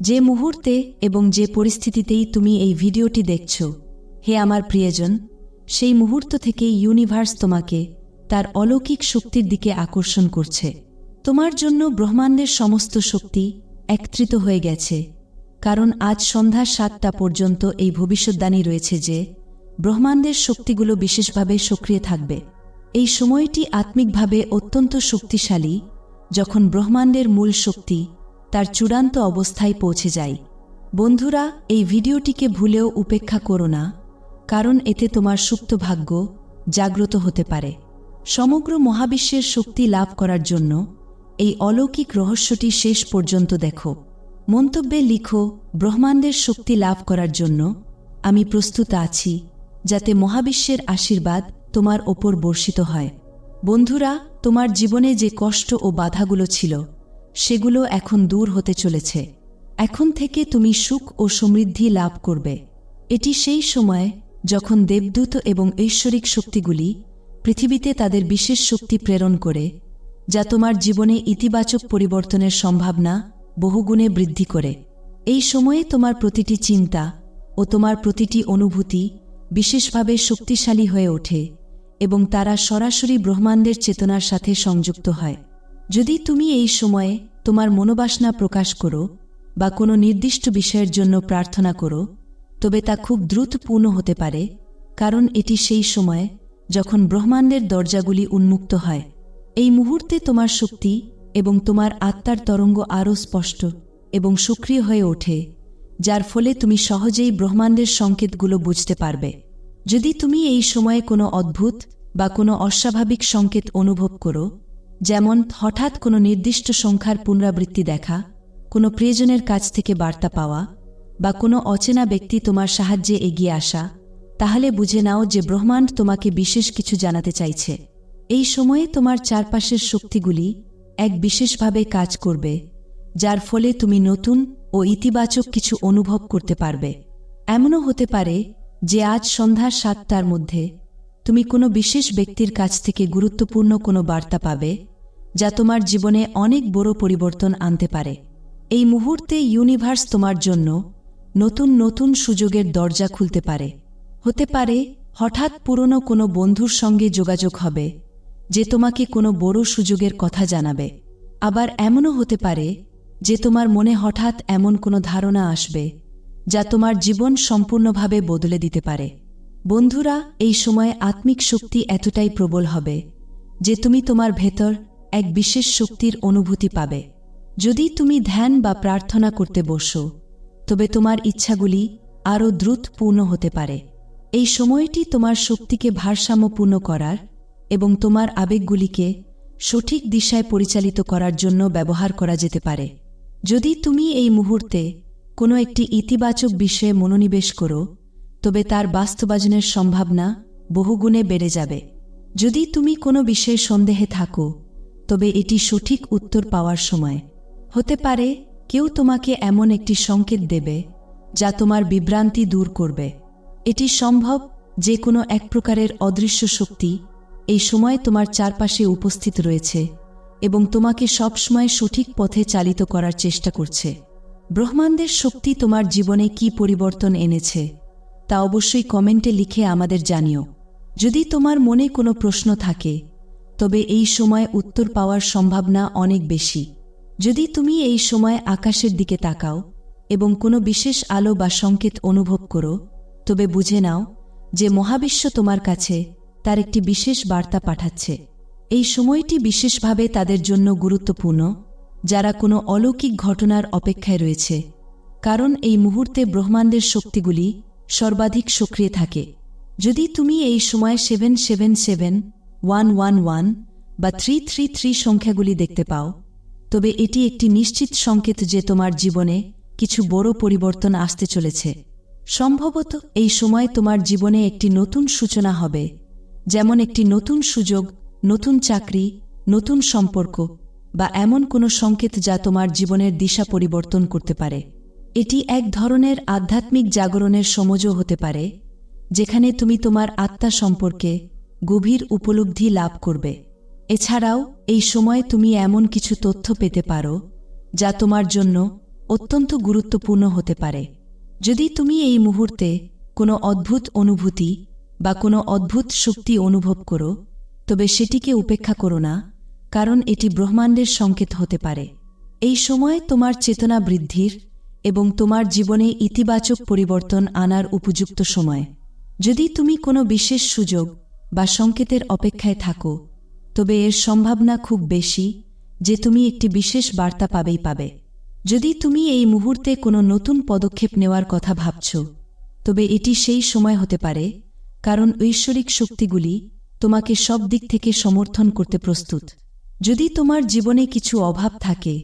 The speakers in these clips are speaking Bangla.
যে মুহূর্তে এবং যে পরিস্থিতিতেই তুমি এই ভিডিওটি দেখছ, হে আমার প্রিয়জন, সেই মুহূর্ত থেকে ইউনিভার্স তোমাকে তার অলৌকিক শক্তির দিকে আকর্ষণ করছে। তোমার জন্য ব্রহ্মাণ্ডের সমস্ত শক্তি একত্রিত হয়ে গেছে, কারণ আজ সন্ধ্যা সাতটা পর্যন্ত এই ভবিষ্যদ্বাণী রয়েছে যে ব্রহ্মাণ্ডের শক্তিগুলো বিশেষভাবে সক্রিয় থাকবে। এই সময়টি আত্মিকভাবে অত্যন্ত শক্তিশালী, যখন ব্রহ্মাণ্ডের মূল শক্তি তার চূড়ান্ত অবস্থায় পৌঁছে যায়। বন্ধুরা, এই ভিডিওটিকে ভুলেও উপেক্ষা করো না, কারণ এতে তোমার সুপ্ত ভাগ্য জাগ্রত হতে পারে। সমগ্র মহাবিশ্বের শক্তি লাভ করার জন্য এই অলৌকিক রহস্যটি শেষ পর্যন্ত দেখো। মন্তব্যে লিখো, ব্রহ্মাণ্ডের শক্তি লাভ করার জন্য আমি প্রস্তুত আছি, যাতে মহাবিশ্বের আশীর্বাদ তোমার ওপর বর্ষিত হয়। বন্ধুরা, তোমার জীবনে যে কষ্ট ও বাধাগুলো ছিল সেগুলো এখন দূর হতে চলেছে। এখন থেকে তুমি সুখ ও সমৃদ্ধি লাভ করবে। এটি সেই সময় যখন দেবদূত এবং ঐশ্বরিক শক্তিগুলি পৃথিবীতে তাদের বিশেষ শক্তি প্রেরণ করে, যা তোমার জীবনে ইতিবাচক পরিবর্তনের সম্ভাবনা বহুগুণে বৃদ্ধি করে। এই সময়ে তোমার প্রতিটি চিন্তা ও তোমার প্রতিটি অনুভূতি বিশেষভাবে শক্তিশালী হয়ে ওঠে এবং তারা সরাসরি ব্রহ্মাণ্ডের চেতনার সাথে সংযুক্ত হয়। যদি তুমি এই সময়ে তোমার মনোবাসনা প্রকাশ করো বা কোনো নির্দিষ্ট বিষয়ের জন্য প্রার্থনা করো, তবে তা খুব দ্রুত পূর্ণ হতে পারে, কারণ এটি সেই সময় যখন ব্রহ্মাণ্ডের দরজাগুলি উন্মুক্ত হয়। এই মুহূর্তে তোমার শক্তি এবং তোমার আত্মার তরঙ্গ আরও স্পষ্ট এবং সক্রিয় হয়ে ওঠে, যার ফলে তুমি সহজেই ব্রহ্মাণ্ডের সংকেতগুলো বুঝতে পারবে। যদি তুমি এই সময়ে কোনো অদ্ভুত বা কোনো অস্বাভাবিক সংকেত অনুভব করো যেমন হঠাৎ কোনো নির্দিষ্ট সংখ্যার পুনরাবৃত্তি দেখা, কোনো প্রিয়জনের কাছ থেকে বার্তা পাওয়া, বা কোনো অচেনা ব্যক্তি তোমার সাহায্যে এগিয়ে আসা, তাহলে বুঝে নাও যে ব্রহ্মাণ্ড তোমাকে বিশেষ কিছু জানাতে চাইছে। এই সময়ে তোমার চারপাশের শক্তিগুলি এক বিশেষভাবে কাজ করবে, যার ফলে তুমি নতুন ও ইতিবাচক কিছু অনুভব করতে পারবে। এমনও হতে পারে যে আজ সন্ধ্যা সাতটার মধ্যে তুমি কোনো বিশেষ ব্যক্তির কাছ থেকে গুরুত্বপূর্ণ কোনো বার্তা পাবে যা তোমার জীবনে অনেক বড় পরিবর্তন আনতে পারে। এই মুহূর্তে ইউনিভার্স তোমার জন্য নতুন নতুন সুযোগের দরজা খুলতে পারে। হতে পারে হঠাৎ পুরনো কোনো বন্ধুর সঙ্গে যোগাযোগ হবে, যে তোমাকে কোনো বড় সুযোগের কথা জানাবে। আবার এমনও হতে পারে যে তোমার মনে হঠাৎ এমন কোনো ধারণা আসবে, যা তোমার জীবন সম্পূর্ণভাবে বদলে দিতে পারে। বন্ধুরা, এই সময়ে আত্মিক শক্তি এতটাই প্রবল হবে যে তুমি তোমার ভেতর এক বিশেষ শক্তির অনুভূতি পাবে। যদি তুমি ধ্যান বা প্রার্থনা করতে বসো, তবে তোমার ইচ্ছাগুলি আরও দ্রুত পূর্ণ হতে পারে। এই সময়টি তোমার শক্তিকে ভারসাম্যপূর্ণ করার এবং তোমার আবেগগুলিকে সঠিক দিশায় পরিচালিত করার জন্য ব্যবহার করা যেতে পারে। যদি তুমি এই মুহূর্তে কোনো একটি ইতিবাচক বিষয়ে মনোনিবেশ করো, তবে তার বাস্তবায়নের সম্ভাবনা বহুগুণে বেড়ে যাবে। যদি তুমি কোনো বিষয়ে সন্দেহে থাকো তবে এটি সঠিক উত্তর পাওয়ার সময়। হতে পারে, কেউ তোমাকে এমন একটি সংকেত দেবে, যা তোমার বিভ্রান্তি দূর করবে। এটি সম্ভব যে কোনো এক প্রকারের অদৃশ্য শক্তি এই সময় তোমার চারপাশে উপস্থিত রয়েছে এবং তোমাকে সবসময় সঠিক পথে চালিত করার চেষ্টা করছে। ব্রহ্মাণ্ডের শক্তি তোমার জীবনে কি পরিবর্তন এনেছে, তা অবশ্যই কমেন্টে লিখে আমাদের জানিও। যদি তোমার মনে কোনো প্রশ্ন থাকে তবে এই সময় উত্তর পাওয়ার সম্ভাবনা অনেক বেশি। যদি তুমি এই সময় আকাশের দিকে তাকাও এবং কোনো বিশেষ আলো বা সংকেত অনুভব করো, তবে বুঝে নাও যে মহাবিশ্ব তোমার কাছে তার একটি বিশেষ বার্তা পাঠাচ্ছে। এই সময়টি বিশেষভাবে তাদের জন্য গুরুত্বপূর্ণ, যারা কোনো অলৌকিক ঘটনার অপেক্ষায় রয়েছে। কারণ এই মুহূর্তে ব্রহ্মাণ্ডের শক্তিগুলি সর্বাধিক সক্রিয় থাকে। যদি তুমি এই সময় seven seven seven one one one বা থ্রি থ্রি থ্রি সংখ্যাগুলি দেখতে পাও। তবে এটি একটি নিশ্চিত সংকেত যে তোমার জীবনে কিছু বড় পরিবর্তন আসতে চলেছে। সম্ভবত এই সময় তোমার জীবনে একটি নতুন সূচনা হবে, যেমন একটি নতুন সুযোগ, নতুন চাকরি, নতুন সম্পর্ক বা এমন কোনো সংকেত যা তোমার জীবনের দিশা পরিবর্তন করতে পারে। এটি এক ধরনের আধ্যাত্মিক জাগরণের সমজও হতে পারে, যেখানে তুমি তোমার আত্মা সম্পর্কে গভীর উপলব্ধি লাভ করবে। এছাড়াও, এই সময়ে তুমি এমন কিছু তথ্য পেতে পারো, যা তোমার জন্য অত্যন্ত গুরুত্বপূর্ণ হতে পারে। যদি তুমি এই মুহূর্তে কোনো অদ্ভুত অনুভূতি বা কোনো অদ্ভুত শক্তি অনুভব করো, তবে সেটিকে উপেক্ষা করো না, কারণ এটি ব্রহ্মাণ্ডের সংকেত হতে পারে। এই সময় তোমার চেতনা বৃদ্ধির এবং তোমার জীবনে ইতিবাচক পরিবর্তন আনার উপযুক্ত সময়। যদি তুমি কোনো বিশেষ সুযোগ বা সংকেতের অপেক্ষায় থাকো, তবে এর সম্ভাবনা খুব বেশি যে তুমি একটি বিশেষ বার্তা পাবেই পাবে। যদি তুমি এই মুহূর্তে কোনো নতুন পদক্ষেপ নেওয়ার কথা ভাবছ, তবে এটি সেই সময় হতে পারে, কারণ ঐশ্বরিক শক্তিগুলি তোমাকে সব দিক থেকে সমর্থন করতে প্রস্তুত। যদি তোমার জীবনে কিছু অভাব থাকে,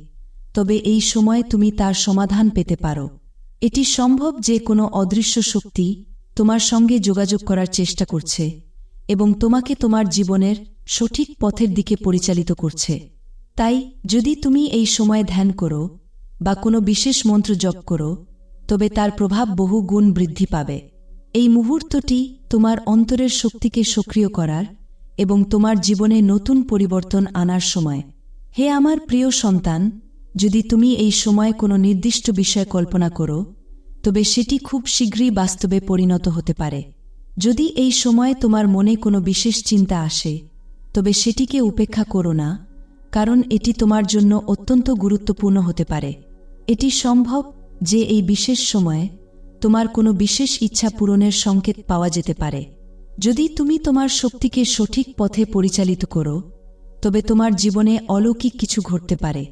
তবে এই সময় তুমি তার সমাধান পেতে পারো। এটি সম্ভব যে কোনো অদৃশ্য শক্তি তোমার সঙ্গে যোগাযোগ করার চেষ্টা করছে। এবং তোমাকে তোমার জীবনের সঠিক পথের দিকে পরিচালিত করছে। তাই, যদি তুমি এই সময় ধ্যান করো বা কোনো বিশেষ মন্ত্র জপ করো, তবে তার প্রভাব বহু গুণ বৃদ্ধি পাবে। এই মুহূর্তটি তোমার অন্তরের শক্তিকে সক্রিয় করার এবং তোমার জীবনে নতুন পরিবর্তন আনার সময়। হে আমার প্রিয় সন্তান, যদি তুমি এই সময় কোনো নির্দিষ্ট বিষয় কল্পনা করো, তবে সেটি খুব শীঘ্রই বাস্তবে পরিণত হতে পারে। যদি এই সময়ে তোমার মনে কোনো বিশেষ চিন্তা আসে, তবে সেটিকে উপেক্ষা করো না, কারণ এটি তোমার জন্য অত্যন্ত গুরুত্বপূর্ণ হতে পারে। এটি সম্ভব যে এই বিশেষ সময়ে তোমার কোনো বিশেষ ইচ্ছা পূরণের সংকেত পাওয়া যেতে পারে। যদি তুমি তোমার শক্তিকে সঠিক পথে পরিচালিত করো, তবে তোমার জীবনে অলৌকিক কিছু ঘটতে পারে।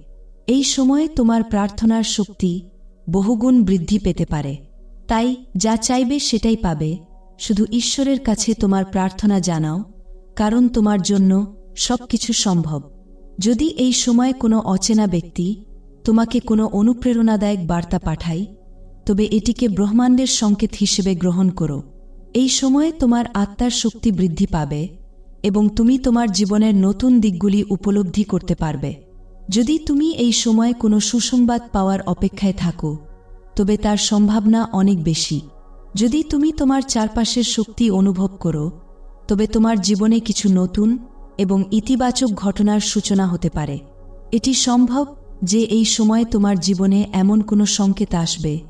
এই সময়ে তোমার প্রার্থনার শক্তি বহুগুণ বৃদ্ধি পেতে পারে। তাই যা চাইবে সেটাই পাবে। শুধু ঈশ্বরের কাছে তোমার প্রার্থনা জানাও, কারণ তোমার জন্য সব কিছু সম্ভব। যদি এই সময় কোনো অচেনা ব্যক্তি তোমাকে কোনো অনুপ্রেরণাদায়ক বার্তা পাঠায়, তবে এটিকে ব্রহ্মাণ্ডের সংকেত হিসেবে গ্রহণ করো। এই সময়ে তোমার আত্মার শক্তি বৃদ্ধি পাবে এবং তুমি তোমার জীবনের নতুন দিকগুলি উপলব্ধি করতে পারবে। যদি তুমি এই সময় কোনো সুসংবাদ পাওয়ার অপেক্ষায় থাকো, তবে তার সম্ভাবনা অনেক বেশি। যদি তুমি তোমার চারপাশের শক্তি অনুভব করো, তবে তোমার জীবনে কিছু নতুন এবং ইতিবাচক ঘটনার সূচনা হতে পারে। এটি সম্ভব যে এই সময় তোমার জীবনে এমন কোনো সংকেত আসবে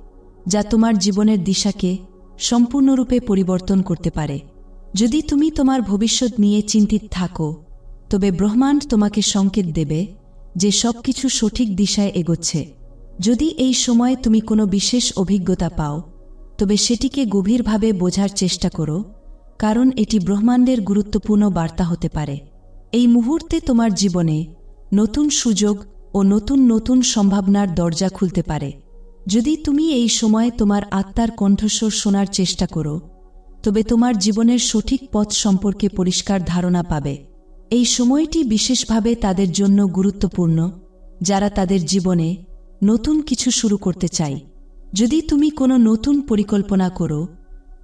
যা তোমার জীবনের দিশাকে সম্পূর্ণরূপে পরিবর্তন করতে পারে। যদি তুমি তোমার ভবিষ্যৎ নিয়ে চিন্তিত থাকো, তবে ব্রহ্মাণ্ড তোমাকে সংকেত দেবে যে সব কিছু সঠিক দিশায় এগোচ্ছে। যদি এই সময় তুমি কোনো বিশেষ অভিজ্ঞতা পাও তবে সেটিকে গভীরভাবে বোঝার চেষ্টা করো, কারণ এটি ব্রহ্মাণ্ডের গুরুত্বপূর্ণ বার্তা হতে পারে। এই মুহূর্তে তোমার জীবনে নতুন সুযোগ ও নতুন নতুন সম্ভাবনার দরজা খুলতে পারে। যদি তুমি এই সময়ে তোমার আত্মার কণ্ঠস্বর শোনার চেষ্টা করো, তবে তোমার জীবনের সঠিক পথ সম্পর্কে পরিষ্কার ধারণা পাবে। এই সময়টি বিশেষভাবে তাদের জন্য গুরুত্বপূর্ণ, যারা তাদের জীবনে নতুন কিছু শুরু করতে চাই যদি তুমি কোনো নতুন পরিকল্পনা করো,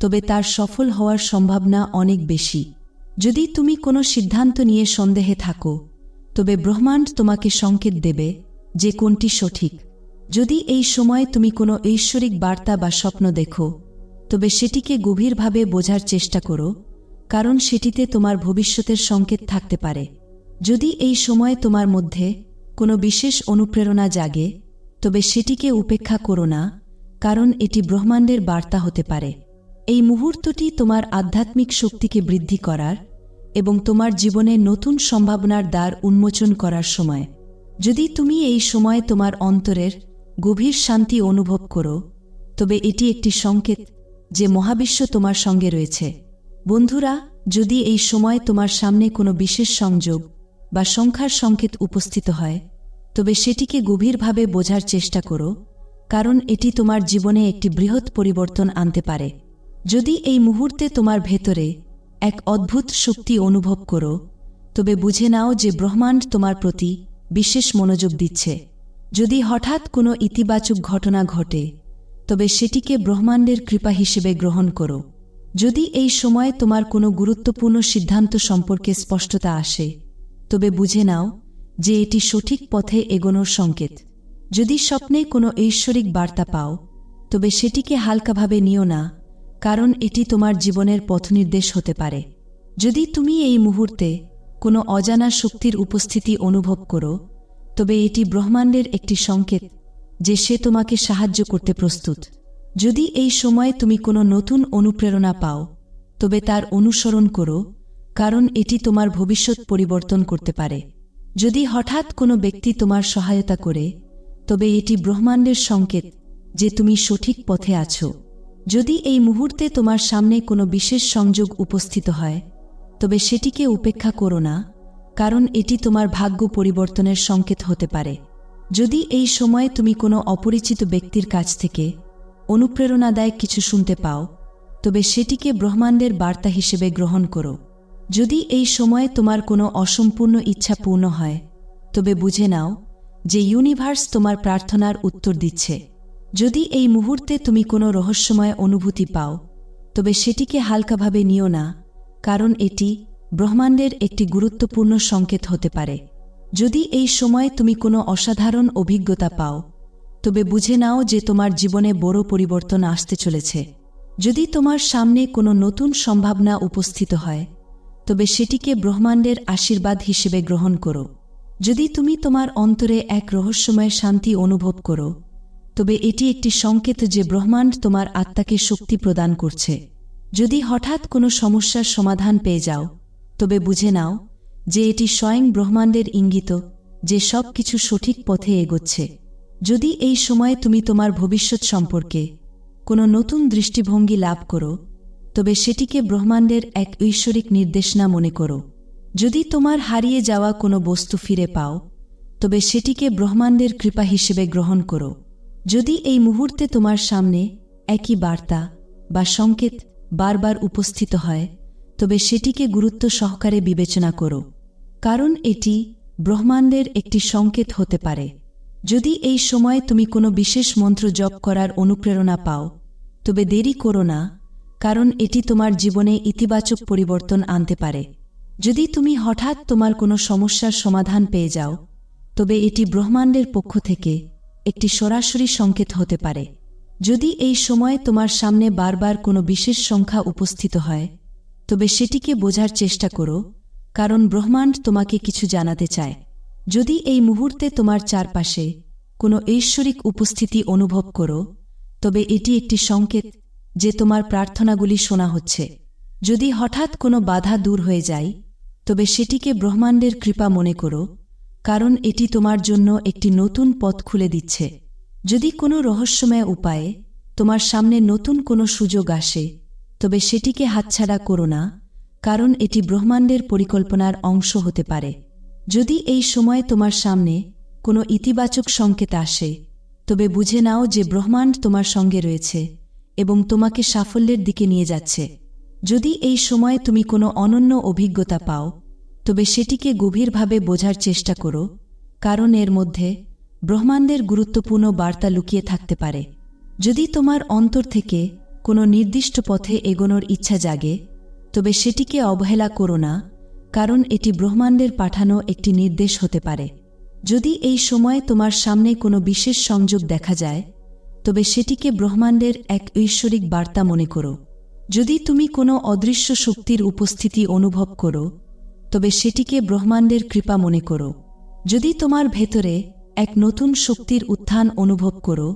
তবে তার সফল হওয়ার সম্ভাবনা অনেক বেশি। যদি তুমি কোনো সিদ্ধান্ত নিয়ে সন্দেহে থাকো, তবে ব্রহ্মাণ্ড তোমাকে সংকেত দেবে যে কোনটি সঠিক। যদি এই সময়ে তুমি কোনো ঐশ্বরিক বার্তা বা স্বপ্ন দেখো, তবে সেটিকে গভীরভাবে বোঝার চেষ্টা করো, কারণ সেটিতে তোমার ভবিষ্যতের সংকেত থাকতে পারে। যদি এই সময়ে তোমার মধ্যে কোনো বিশেষ অনুপ্রেরণা জাগে, তবে সেটিকে উপেক্ষা করো না। কারণ এটি ব্রহ্মাণ্ডের বার্তা হতে পারে। এই মুহূর্তটি তোমার আধ্যাত্মিক শক্তিকে বৃদ্ধি করার এবং তোমার জীবনে নতুন সম্ভাবনার দ্বার উন্মোচন করার সময়। যদি তুমি এই সময় তোমার অন্তরের গভীর শান্তি অনুভব করো, তবে এটি একটি সংকেত যে মহাবিশ্ব তোমার সঙ্গে রয়েছে। বন্ধুরা, যদি এই সময় তোমার সামনে কোনো বিশেষ সংযোগ বা সংখ্যার সংকেত উপস্থিত হয়, তবে সেটিকে গভীরভাবে বোঝার চেষ্টা করো কারণ এটি তোমার জীবনে একটি বৃহৎ পরিবর্তন আনতে পারে। যদি এই মুহূর্তে তোমার ভেতরে এক অদ্ভুত শক্তি অনুভব করো, তবে বুঝে নাও যে ব্রহ্মাণ্ড তোমার প্রতি বিশেষ মনোযোগ দিচ্ছে। যদি হঠাৎ কোনো ইতিবাচক ঘটনা ঘটে, তবে সেটিকে ব্রহ্মাণ্ডের কৃপা হিসেবে গ্রহণ করো। যদি এই সময়ে তোমার কোনো গুরুত্বপূর্ণ সিদ্ধান্ত সম্পর্কে স্পষ্টতা আসে, তবে বুঝে নাও যে এটি সঠিক পথে এগোনোর সংকেত। যদি স্বপ্নে কোনো ঐশ্বরিক বার্তা পাও, তবে সেটিকে হালকাভাবে নিও না, কারণ এটি তোমার জীবনের পথনির্দেশ হতে পারে। যদি তুমি এই মুহূর্তে কোনো অজানা শক্তির উপস্থিতি অনুভব করো, তবে এটি ব্রহ্মাণ্ডের একটি সংকেত যে সে তোমাকে সাহায্য করতে প্রস্তুত। যদি এই সময়ে তুমি কোনো নতুন অনুপ্রেরণা পাও, তবে তার অনুসরণ করো, কারণ এটি তোমার ভবিষ্যৎ পরিবর্তন করতে পারে। যদি হঠাৎ কোনো ব্যক্তি তোমার সহায়তা করে তবে এটি ব্রহ্মাণ্ডের সংকেত যে তুমি সঠিক পথে আছো। যদি এই মুহূর্তে তোমার সামনে কোনো বিশেষ সংযোগ উপস্থিত হয়, তবে সেটিকে উপেক্ষা করো না, কারণ এটি তোমার ভাগ্য পরিবর্তনের সংকেত হতে পারে। যদি এই সময়ে তুমি কোনো অপরিচিত ব্যক্তির কাছ থেকে অনুপ্রেরণাদায়ক কিছু শুনতে পাও, তবে সেটিকে ব্রহ্মাণ্ডের বার্তা হিসেবে গ্রহণ করো। যদি এই সময়ে তোমার কোনো অসম্পূর্ণ ইচ্ছা পূর্ণ হয়, তবে বুঝে নাও যে ইউনিভার্স তোমার প্রার্থনার উত্তর দিচ্ছে। যদি এই মুহূর্তে তুমি কোনো রহস্যময় অনুভূতি পাও, তবে সেটিকে হালকাভাবে নিও না, কারণ এটি ব্রহ্মাণ্ডের একটি গুরুত্বপূর্ণ সংকেত হতে পারে। যদি এই সময়ে তুমি কোনো অসাধারণ অভিজ্ঞতা পাও, তবে বুঝে নাও যে তোমার জীবনে বড় পরিবর্তন আসতে চলেছে। যদি তোমার সামনে কোনো নতুন সম্ভাবনা উপস্থিত হয়, তবে সেটিকে ব্রহ্মাণ্ডের আশীর্বাদ হিসেবে গ্রহণ করো। যদি তুমি তোমার অন্তরে এক রহস্যময় শান্তি অনুভব করো, তবে এটি একটি সংকেত যে ব্রহ্মাণ্ড তোমার আত্মাকে শক্তি প্রদান করছে। যদি হঠাৎ কোনো সমস্যার সমাধান পেয়ে যাও, তবে বুঝে নাও যে এটি স্বয়ং ব্রহ্মাণ্ডের ইঙ্গিত যে সব কিছু সঠিক পথে এগোচ্ছে। যদি এই সময়ে তুমি তোমার ভবিষ্যৎ সম্পর্কে কোনো নতুন দৃষ্টিভঙ্গি লাভ করো, তবে সেটিকে ব্রহ্মাণ্ডের এক ঐশ্বরিক নির্দেশনা মনে করো। যদি তোমার হারিয়ে যাওয়া কোনো বস্তু ফিরে পাও, তবে সেটিকে ব্রহ্মাণ্ডের কৃপা হিসেবে গ্রহণ করো। যদি এই মুহূর্তে তোমার সামনে একই বার্তা বা সংকেত বারবার উপস্থিত হয়, তবে সেটিকে গুরুত্ব সহকারে বিবেচনা করো, কারণ এটি ব্রহ্মাণ্ডের একটি সংকেত হতে পারে। যদি এই সময়ে তুমি কোনো বিশেষ মন্ত্র জপ করার অনুপ্রেরণা পাও, তবে দেরি করো না, কারণ এটি তোমার জীবনে ইতিবাচক পরিবর্তন আনতে পারে। যদি তুমি হঠাৎ তোমার কোনো সমস্যার সমাধান পেয়ে যাও, তবে এটি ব্রহ্মাণ্ডের পক্ষ থেকে একটি সরাসরি সংকেত হতে পারে। যদি এই সময়ে তোমার সামনে বারবার কোনো বিশেষ সংখ্যা উপস্থিত হয়, তবে সেটিকে বোঝার চেষ্টা করো, কারণ ব্রহ্মাণ্ড তোমাকে কিছু জানাতে চায়। যদি এই মুহূর্তে তোমার চারপাশে কোনো ঐশ্বরিক উপস্থিতি অনুভব করো, তবে এটি একটি সংকেত যে তোমার প্রার্থনাগুলি শোনা হচ্ছে। যদি হঠাৎ কোনো বাধা দূর হয়ে যায় তবে সেটিকে ব্রহ্মাণ্ডের কৃপা মনে করো, কারণ এটি তোমার জন্য একটি নতুন পথ খুলে দিচ্ছে। যদি কোনো রহস্যময় উপায়ে তোমার সামনে নতুন কোনো সুযোগ আসে, তবে সেটিকে হাতছাড়া করো না, কারণ এটি ব্রহ্মাণ্ডের পরিকল্পনার অংশ হতে পারে। যদি এই সময় তোমার সামনে কোনো ইতিবাচক সংকেত আসে, তবে বুঝে নাও যে ব্রহ্মাণ্ড তোমার সঙ্গে রয়েছে এবং তোমাকে সাফল্যের দিকে নিয়ে যাচ্ছে। যদি এই সময়ে তুমি কোনো অনন্য অভিজ্ঞতা পাও, তবে সেটিকে গভীরভাবে বোঝার চেষ্টা করো, কারণ এর মধ্যে ব্রহ্মাণ্ডের গুরুত্বপূর্ণ বার্তা লুকিয়ে থাকতে পারে। যদি তোমার অন্তর থেকে কোনো নির্দিষ্ট পথে এগোনোর ইচ্ছা জাগে, তবে সেটিকে অবহেলা করো না, কারণ এটি ব্রহ্মাণ্ডের পাঠানো একটি নির্দেশ হতে পারে। যদি এই সময়ে তোমার সামনে কোনো বিশেষ সংযোগ দেখা যায়, তবে সেটিকে ব্রহ্মাণ্ডের এক ঐশ্বরিক বার্তা মনে করো। যদি তুমি কোনো অদৃশ্য শক্তির উপস্থিতি অনুভব করো, তবে সেটিকে ব্রহ্মাণ্ডের কৃপা মনে করো। যদি তোমার ভেতরে এক নতুন শক্তির উত্থান অনুভব করো,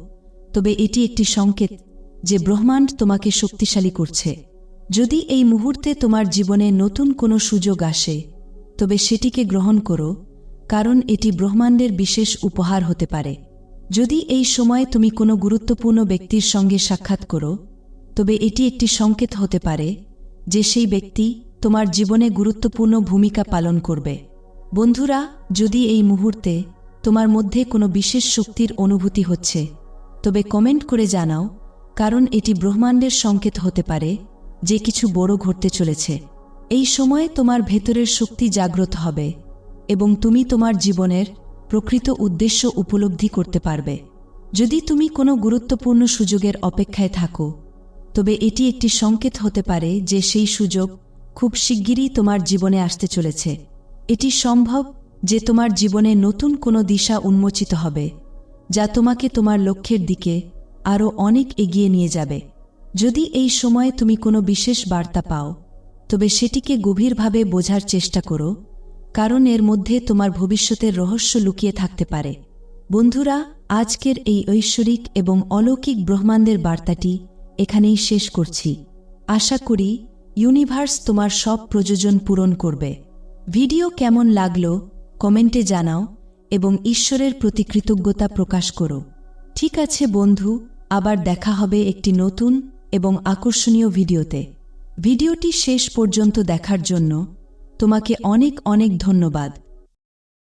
তবে এটি একটি সংকেত যে ব্রহ্মাণ্ড তোমাকে শক্তিশালী করছে। যদি এই মুহূর্তে তোমার জীবনে নতুন কোনো সুযোগ আসে, তবে সেটিকে গ্রহণ করো, কারণ এটি ব্রহ্মাণ্ডের বিশেষ উপহার হতে পারে। যদি এই সময়ে তুমি কোনো গুরুত্বপূর্ণ ব্যক্তির সঙ্গে সাক্ষাৎ করো তবে এটি একটি সংকেত হতে পারে যে সেই ব্যক্তি তোমার জীবনে গুরুত্বপূর্ণ ভূমিকা পালন করবে। বন্ধুরা, যদি এই মুহূর্তে তোমার মধ্যে কোনো বিশেষ শক্তির অনুভূতি হচ্ছে, তবে কমেন্ট করে জানাও, কারণ এটি ব্রহ্মাণ্ডের সংকেত হতে পারে যে কিছু বড় ঘটতে চলেছে। এই সময়ে তোমার ভেতরের শক্তি জাগ্রত হবে এবং তুমি তোমার জীবনের প্রকৃত উদ্দেশ্য উপলব্ধি করতে পারবে। যদি তুমি কোনো গুরুত্বপূর্ণ সুযোগের অপেক্ষায় থাকো তবে এটি একটি সংকেত হতে পারে যে সেই সুযোগ খুব শিগগিরই তোমার জীবনে আসতে চলেছে। এটি সম্ভব যে তোমার জীবনে নতুন কোনো দিশা উন্মোচিত হবে, যা তোমাকে তোমার লক্ষ্যের দিকে আরও অনেক এগিয়ে নিয়ে যাবে। যদি এই সময়ে তুমি কোনো বিশেষ বার্তা পাও, তবে সেটিকে গভীরভাবে বোঝার চেষ্টা করো, কারণ এর মধ্যে তোমার ভবিষ্যতের রহস্য লুকিয়ে থাকতে পারে। বন্ধুরা, আজকের এই ঐশ্বরিক এবং অলৌকিক ব্রহ্মাণ্ডের বার্তাটি এখানেই শেষ করছি। আশা করি ইউনিভার্স তোমার সব প্রয়োজন পূরণ করবে। ভিডিও কেমন লাগল কমেন্টে জানাও এবং ঈশ্বরের প্রতি কৃতজ্ঞতা প্রকাশ করো। ঠিক আছে বন্ধু, আবার দেখা হবে একটি নতুন এবং আকর্ষণীয় ভিডিওতে। ভিডিওটি শেষ পর্যন্ত দেখার জন্য তোমাকে অনেক অনেক ধন্যবাদ।